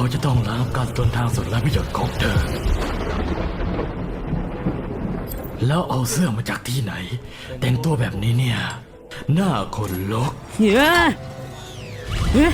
เราจะต้องล้างการต้นทางสุดและประโยชน์ของเธอ แล้วเอาเสื้อมาจากที่ไหน แต่งตัวแบบนี้เนี่ย หน้าคนลกเฮ้ย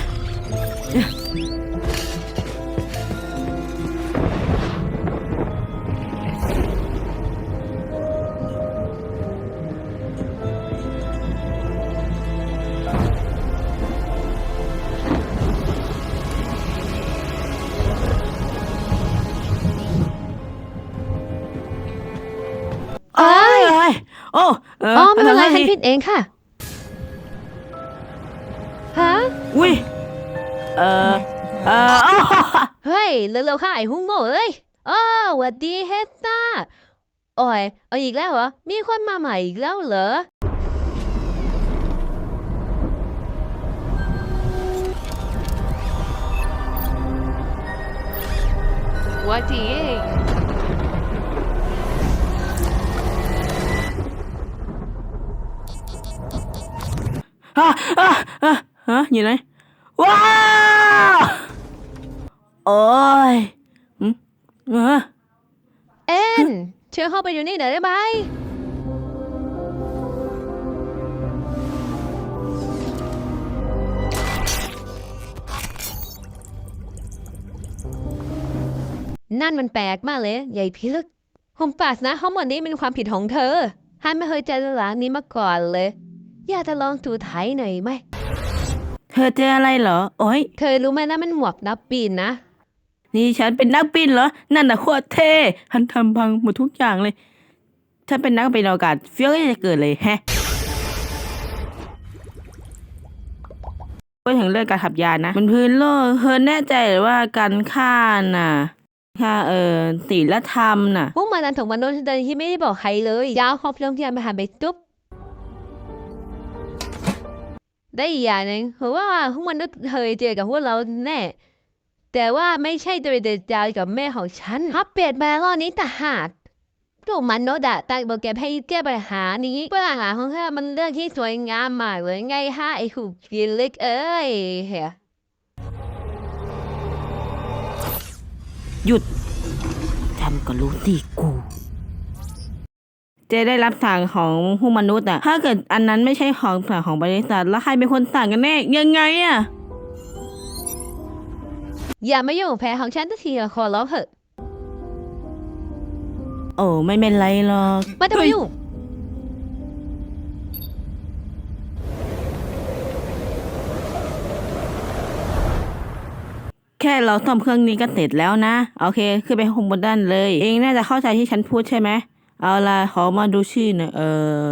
โอ้เอออ๋อไม่เป็นไรขอโทษฉันทีผิดเองค่ะฮะอุ้ยเออเอออ้าวเฮ้ยเร็วๆค่ะไอ้หุ้งโง่เอ้ยอ้าวหวัดดีเฮตตาโอ้ยเอาอีกแล้วเหรอมีคนมาใหม่อีกแล้วเหรอหวัดดี อะอะอะฮะอยู่ไหนว้าโอ้ยอืมเออเอ็นเชิญเข้าไปอยู่นี่หน่อยได้ไหมนั่นมันแปลกมากเลยใหญ่พิลึกผมปาสนะห้องหมดนี้เป็นความผิดของเธอฮันไม่เคยเจอร้านนี้มาก่อนเลย อยากจะลองถูไถหน่อยไหม เธอเจออะไรเหรอ โอ้ยเธอรู้ไหมนะมันหมวกนับปีนนะ นี่ฉันเป็นนักบินเหรอ นั่นน่ะโคตรเท่ฉันทำพังหมดทุกอย่างเลยฉันเป็นนักบินอวกาศเฟี้ยวจะเกิดเลยแฮะพูดถึงเรื่องการขับยานนะบนพื้นโลกเธอแน่ใจหรือว่าการฆ่าน่ะฆ่าเออศีลธรรมน่ะ พวกมันนันถงมนุษย์โดยที่ไม่ได้บอกใครเลยยาวครอบเรื่องที่อันไปหาไปตุ๊บ ได้อีกอย่างหนึ่งเพราะว่าพวกมันษย์เคยเจอกับพวกเราแน่ แต่ว่าไม่ใช่โดยเด็ดดาวกับแม่ของฉันฮับเปลี่ยนมารอบนี้แต่หากพวกมันโนดะตั้งโปรแกรมให้แก้ปัญหานี้ปัญหาของเธอมันเรื่องที่สวยงามมากเลยไงฮะไอ้ขู่กินเล็กเอ้ยเฮียหยุดทำก็รู้ที่กู จะได้รับสั่งของผู้มนุษย์อะ ถ้าเกิดอันนั้นไม่ใช่ของสั่งของบริษัท แล้วใครเป็นคนสั่งกันแน่ยังไงอะ อย่ามายุ่งกับแพ้ของฉันสักทีอะขอร้องเถอะโอ้ไม่เป็นไรหรอกไม่ต้องมายุ่งแค่เราซ่อมเครื่องนี้ก็เสร็จแล้วนะ โอเค ขึ้นไปข้างบนด้านเลย เองน่าจะเข้าใจที่ฉันพูดใช่ไหม เอาละขอมาดูชื่อหน่อยเออ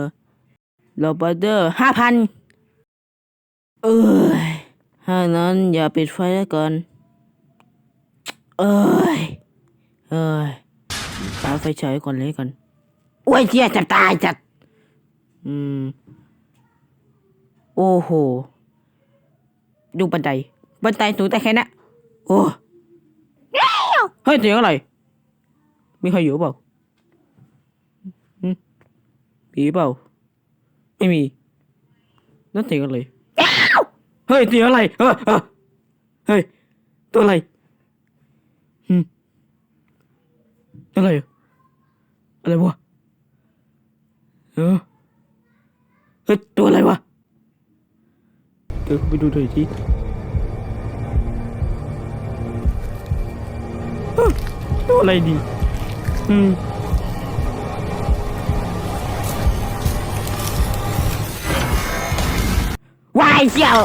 โรบอเดอร์ห้าพันเอ้ยถ้านั้นอย่าปิดไฟแล้วก่อน เอ้ย เอ้ยตาไฟฉายก่อนเลยก่อนโอ้ยเจี๊ยจะตายจัด อืม โอ้โห ดูบันได บันไดสูงแต่แค่นั้นโอ้เฮ้ยเสียงอะไร มีใครอยู่เปล่า ผีเปล่า ไม่มี นั่นเสียงอะไร เฮ้ยเสียงอะไรเออเออเฮ้ย ตัวอะไรหึอะไรอะอะไรวะ เออเฮ้ยตัวอะไรวะเดี๋ยวไปดูหน่อยทีตัวอะไรดี อืม วายเสี่ยว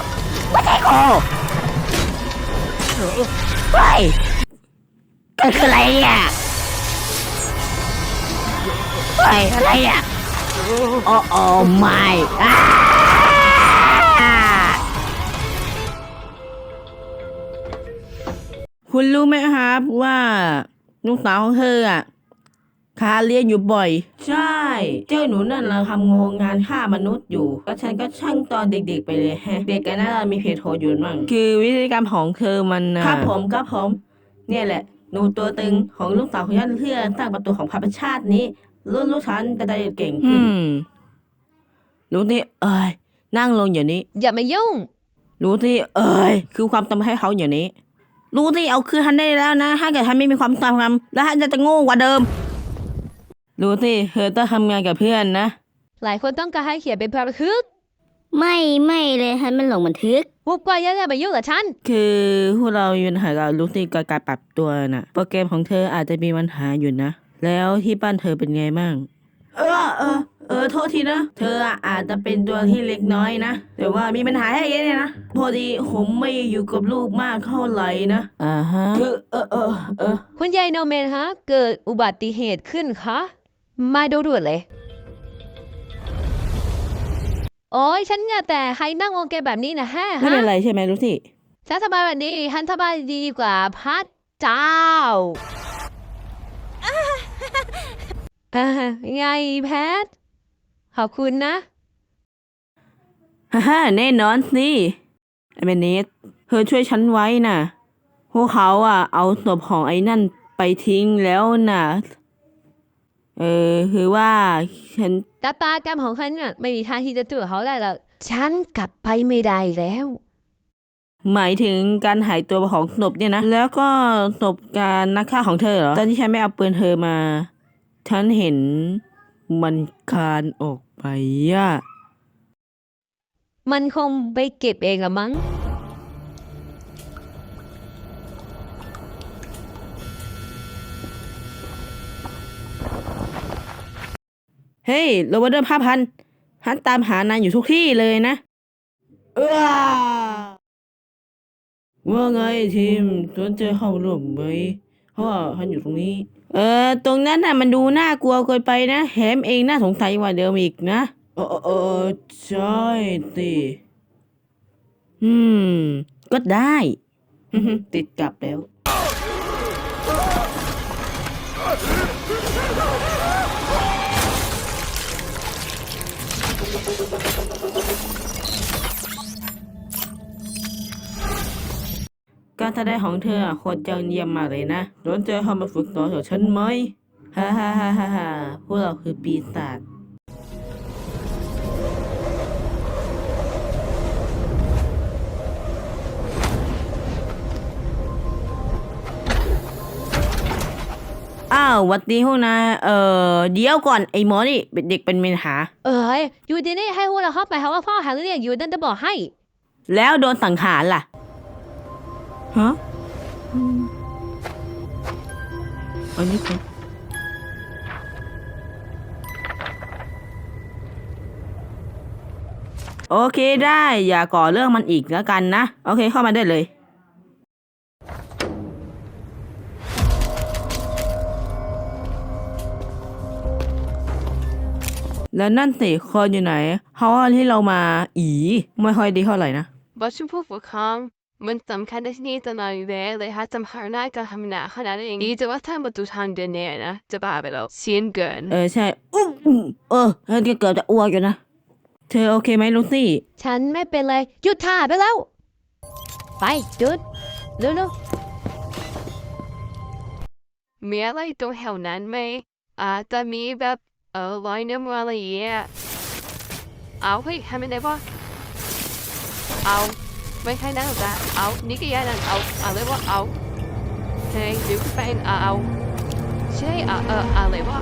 ไม่ใช่กูวายเกิดอะไรอะวายอะไรอะโอ้โอ้ไม่คุณรู้ไหมครับว่าลูกสาวของเธออะ คาเรียนอยู่บ่อย ใช่ เจ้าหนูนั่นเราทำโงงงานฆ่ามนุษย์อยู่ก็ฉันก็ช่างตอนเด็กๆไปเลยแฮะ เด็กกันน่าจะมีเพจโทอยู่มั่งคือวิธีการของเธอมันนะครับผมครับผม เนี่ยแหละ หนูตัวตึงของลูกสาวของฉันเพื่อสร้างประตูของพระชาตินี้ลูกลูกฉันจะได้เก่งขึ้นรู้ที่เอ้ยนั่งลงอย่างนี้ อย่ามายุ่ง รู้ที่เอ้ยคือความจำให้เขาอย่างนี้ รู้ที่เอาคืนทันได้แล้วนะ ถ้าเกิดทันไม่มีความจำแล้วทันจะจะโง่กว่าเดิม รู้ที่เธอต้องทำงานกับเพื่อนนะ หลายคนต้องการให้เขียนเป็นบันทึกไม่ไม่เลยฉันมันหลงบันทึก พวกกว่าอย่ามายุ่งกับฉัน คือพวกเรามีปัญหากับลูซี่กับการปรับตัวน่ะโปรแกรมของเธออาจจะมีปัญหาอยู่นะ แล้วที่บ้านเธอเป็นไงบ้าง เออเออเออโทษทีนะ เธออาจจะเป็นตัวที่เล็กน้อยนะ แต่ว่ามีปัญหาแค่นี้เนี่ยนะ พอดีผมไม่อยู่กับลูกมากเท่าไหร่นะ อ่าฮะเออเออเออเออคุณยายโนเมนฮะ เกิดอุบัติเหตุขึ้นคะ มาดูด่วนเลย โอ้ยฉันเนี่ยแต่ใครนั่งโอเคแบบนี้นะฮะไม่เป็นไรใช่ไหมลูซี่ฉันสบายแบบนี้ฉันสบายดีกว่าพระเจ้าอ่าไงแพท ขอบคุณนะฮ่าฮ่าแน่นอนสิไอ้เมเนสเธอช่วยฉันไว้น่ะ พวกเขาอะ เอาศพของไอ้นั่นไปทิ้งแล้วน่ะ เออคือว่าฉันตาตากรรมของฉันน่ะไม่มีทางที่จะตัวเขาได้หรอกฉันกลับไปไม่ได้แล้ว หมายถึงการหายตัวของศพเนี่ยนะ แล้วก็ศพการนักฆ่าของเธอเหรอ ตอนที่ฉันไม่เอาปืนเธอมา ฉันเห็นมันคลานออกไปอะมันคงไปเก็บเองละมั้ง เฮ้ยโรเบอร์เดอร์ภาพันฮันตามหานายอยู่ทุกที่เลยนะเออว่าไงทีมสนใจเข้าร่วมไหมเพราะว่าฮันอยู่ตรงนี้ เออ ตรงนั้นน่ะมันดูน่ากลัวเกินไปนะแถมเองน่าสงสัยกว่าเดิมอีกนะเออเออเออใช่สิอืม ก็ได้ ติดกลับแล้ว การแสดงของเธออะโคตรยอดเยี่ยมมากเลยนะสนใจเข้ามาฝึกต่อกับฉันไหมฮ่าฮ่าฮ่าฮ่าฮ่าพวกเราคือปีศาจอ้าวหวัดดีพวกนายเอ่อเดี๋ยวก่อนไอ้หมอนี่เป็นเด็กเป็นปัญหา เอ้ยอยู่ดีนี่ให้พวกเราเข้าไปหาว่าพ่อหาเรื่องอยู่นั่นจะบอกให้ แล้วโดนสังหารล่ะ ฮะอืมอันนี้คือโอเคได้ อย่าก่อเรื่องมันอีกแล้วกันนะ โอเคเข้ามาได้เลย แล้วนั่นสิคอนอยู่ไหนเขาที่เรามาอี ไม่ค่อยดีเท่าไหร่นะบัชพูดว่าคำ มันสำคัญที่นี่ตอนนี้เลยฮะจำหาหน้าก็ทำหน้าขนาดนี้ดีจะว่าท่านประตูทางเดินเนี่ยนะ จะบ้าไปแล้วเสียนเกิน เออใช่อุ๊บอุ๊บเออเธอเกือบจะอ้วกอยู่นะ เธอโอเคไหมลูซี่ ฉันไม่เป็นเลยหยุดถ่าไปแล้ว ไปจุดเร็วมีอะไรตรงแถวนั้นไหมอาจจะมีแบบเออลอยน้ำอะไรอย่างเงี้ยเอาเฮ้ยทำยังไงวะเอา ไม่ใช่นั่นหรอกนะเอานี่ก็ยังนั่นเอาอาเลยว่าเอาเฮ้ยดี๋ยวไปเอาเอาใช่เออเอออะไรวะ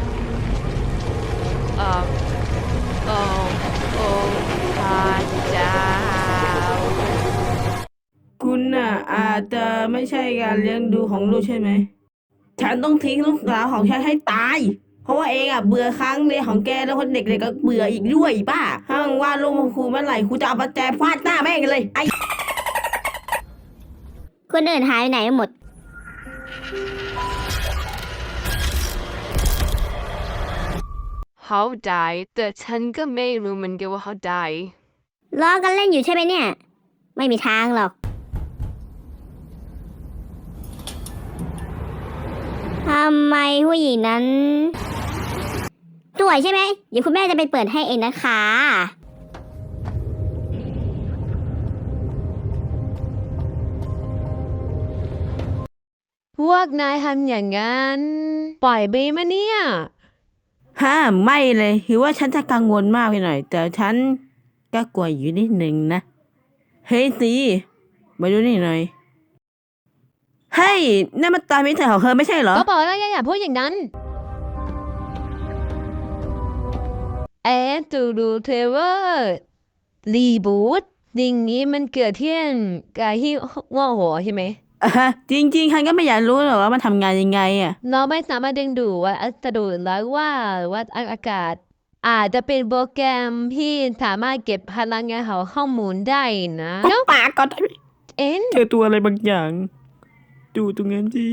เออโอ้โอ้พระเจ้าคุณน่ะอาจจะไม่ใช่การเลี้ยงดูของลูกใช่ไหม ฉันต้องทิ้งลูกสาวของฉันให้ตาย เพราะว่าเองอะเบื่อครั้งเรียนของแกแล้วคนเด็กๆก็เบื่ออีกด้วยป้าห้างว่าลูกครูเมื่อไหร่ครูจะเอาประแจฟาดหน้าแม่งเลยไอ้ คนอื่นหายไปไหนหมด เขาได้แต่ฉันก็ไม่รู้เหมันกันว่าเขาได้ล้อกันเล่นอยู่ใช่ไหมเนี่ย ไม่มีทางหรอก ทำไมผู้หญิงนั้นสวยใช่ไหมเดี๋ยวคุณแม่จะไปเปิดให้เองนะคะ พวกนายทำอย่างนั้น ปล่อยบีมาเนี่ย ฮ่าไม่เลยคือว่าฉันจะกังวลมากไปหน่อย แต่ฉันก็กลัวอยู่นิดนึงนะ เฮ้ยสีมาดูนี่หน่อย เฮ้ยนั่นมันตามิเตอร์ของเธอไม่ใช่เหรอ ก็บอกแล้วอย่าพูดอย่างนั้น แอนตูดูเทเวอร์รีบูทสิ่งนี้มันเกิดที่การที่ว่าหัวใช่ไหม อะฮะ จริง ๆ ฉันก็ไม่อยากรู้หรอกว่ามันทำงานยังไงอะ เราไม่สามารถดึงดูดว่าอัตดูดแล้วว่าว่าอากาศ อาจจะเป็นโปรแกรมที่สามารถเก็บพลังงานของข้อมูลได้นะเนาะปากก่อนเอ็นเจอตัวอะไรบางอย่าง ดูตรงนั้นสิ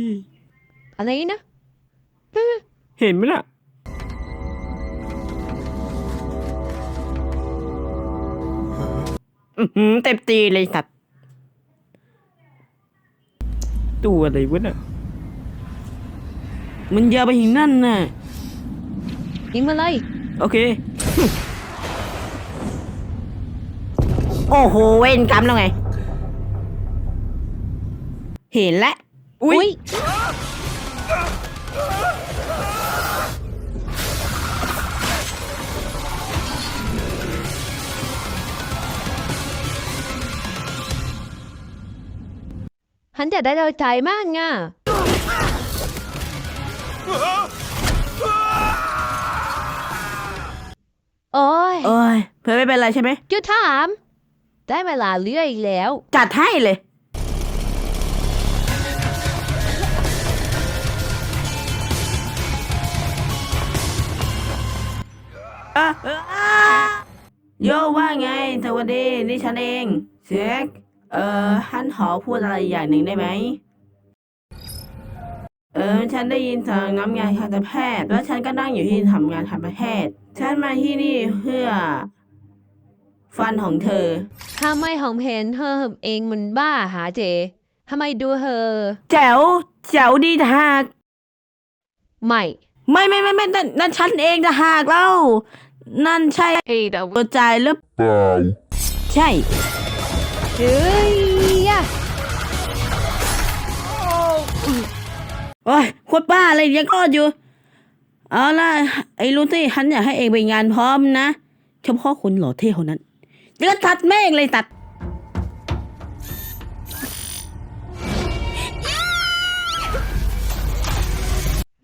อะไรนะ เห็นไหมล่ะ อือหือเต็มตีเลยสัตว์ ตัวอะไรวะน่ะมันยาวไปถึงนั่นน่ะยิงมาเลยโอเค โอ้โห เว้นกรรมแล้วไง เห็นแล้วอุ๊ย ฉันจะได้เราใจมากง่ะโอ้ยโอ้ยเพื่อไม่เป็นไรใช่ไหมจุดถาม ได้เวลาเลื่อยอีกแล้ว จัดให้เลย อะเอ่ออะโยว่าไง สวัสดี นี่ฉันเองเซ็ก เอ่อฮันขอพูดอะไรอย่างหนึ่งได้ไหม เออ ฉันได้ยินเสียงน้ำงานทันตแพทย์ แล้วฉันก็นั่งอยู่ที่ทำงานทันตแพทย์ ฉันมาที่นี่เพื่อ ฟันของเธอ ทำไมของเพนเธอเองมันบ้าหาเจทำไมดูเธอ แจ๋ว แจ๋วดีทหาก ไม่ ไม่ไม่ไม่ไม่นั่นนั่นฉันเองทหากเล่า นั่นใช่เฮ้ยแต่ตัวใจายหรือเปล่า ใช่ เฮ้ยยะโอ้ยโคตรบ้าเลยยังรอดอยู่ เอาล่ะ ไอ้ลูซี่ฉันอยากให้เองไปงานพร้อมนะ เฉพาะคนหล่อเท่เท่านั้นเดือดตัดแม่งเลยตัด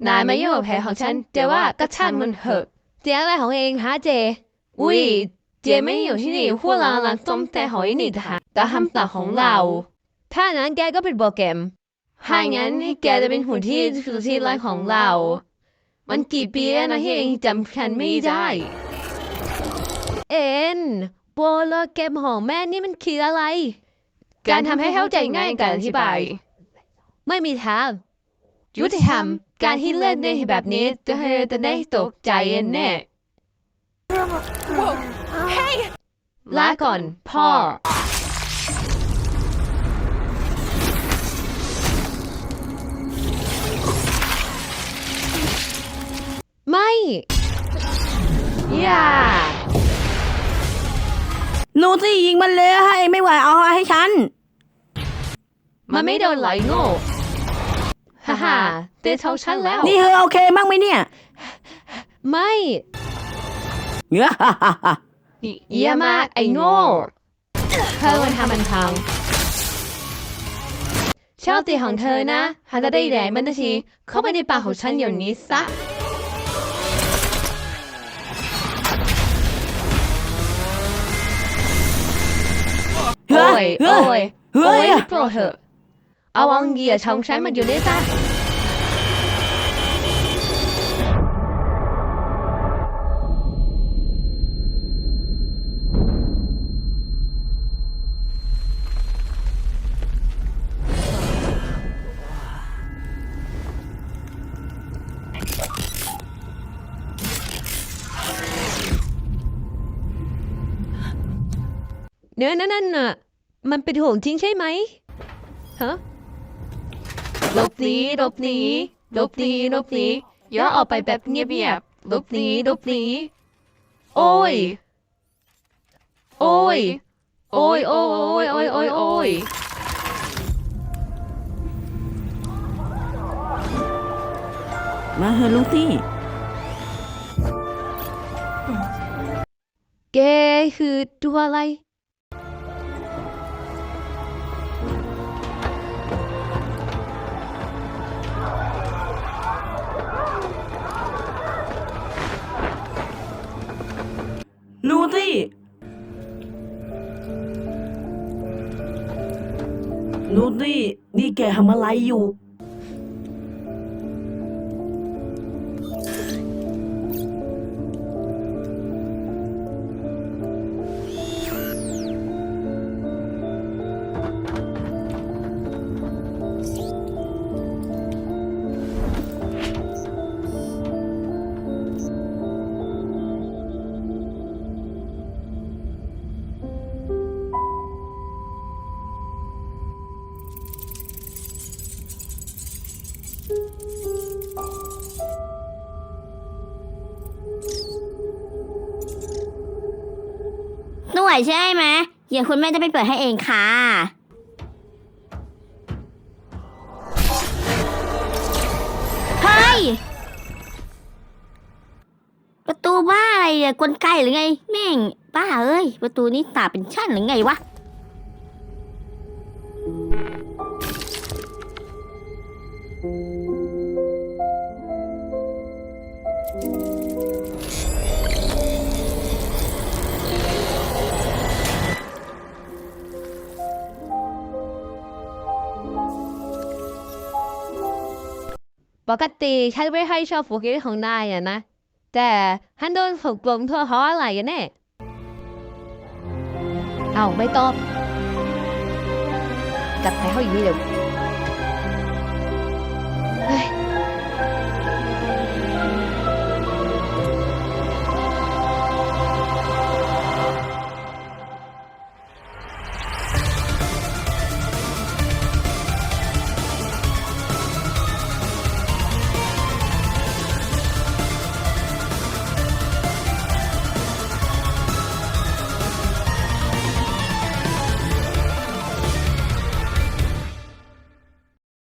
นายมายุ่งกับแผลของฉันเจว่าก็ช่างมันเถอะเจอะไรของเองหาเจอุ้ย เจไม่ได้อยู่ที่นี่พวกเรากำลังต้มแต่หอยนี่ทหารแต่คำตอบของเรา ถ้านั้นแกก็เป็นโปรแกรมถ้างั้นให้แกจะเป็นหุ่นที่สุดที่รักของเรา มันกี่ปีแล้วนะที่เองจำฉันไม่ได้ เอ็นโปรแกรมของแม่นี่มันคืออะไร การทำให้เข้าใจง่ายการอธิบาย ไม่มีทางยุติธรรมการที่เล่นในแบบนี้จะให้จะได้ตกใจแน่ ลาก่อนพ่อ ไม่อย่าลูซี่ยิงมันเลยให้เองไม่ไหวเอาให้ฉัน มันไม่โดนไหลโง่ฮ่าฮ่าเตะเท่าฉันแล้ว นี่เธอโอเคมั้งไหมเนี่ย ไม่เงี้ยฮ่าฮ่าฮ่า เยี่ยมากไอ้โง่เธอมันทำมันพังชอบตีของเธอนะหาจะได้แดงมันทีเข้าไปในปากของฉันเดี๋ยวนี้ซะโอ้ยโอ้ยโอ้ยโปรดเถอะเอาวังเหยียช่องฉันมันอยู่ในซะ เนื้อนั่นน่ะ มันเป็นของจริงใช่ไหมฮะหลบหนีหลบหนีหลบหนีหลบหนีอย่าออกไปแบบเงียบๆหลบหนีหลบหนีโอ้ย โอ้ย โอ้ยโอ้ยโอ้ยโอ้ยโอ้ยมาเธอะลูซี่แกคือตัวอะไร ลูตี้ลูตี้นี่แกทำอะไรอยู่ ใช่ไหมเดี๋ยวคุณแม่จะไปเปิดให้เองค่ะ เฮ้ย ประตูบ้าอะไรเนี่ยกลไกหรือไง แม่งบ้าเอ้ย ประตูนี้ตาเป็นชั้นหรือไงวะ ปกติฉันไม่ค่อยชอบโฟกัสของนายอะนะ แต่ฉันโดนฝึกปลงโทษเพราะอะไรกันแน่เอาไม่ตอบ กลับไปเข้าอยู่นี่เดี๋ยว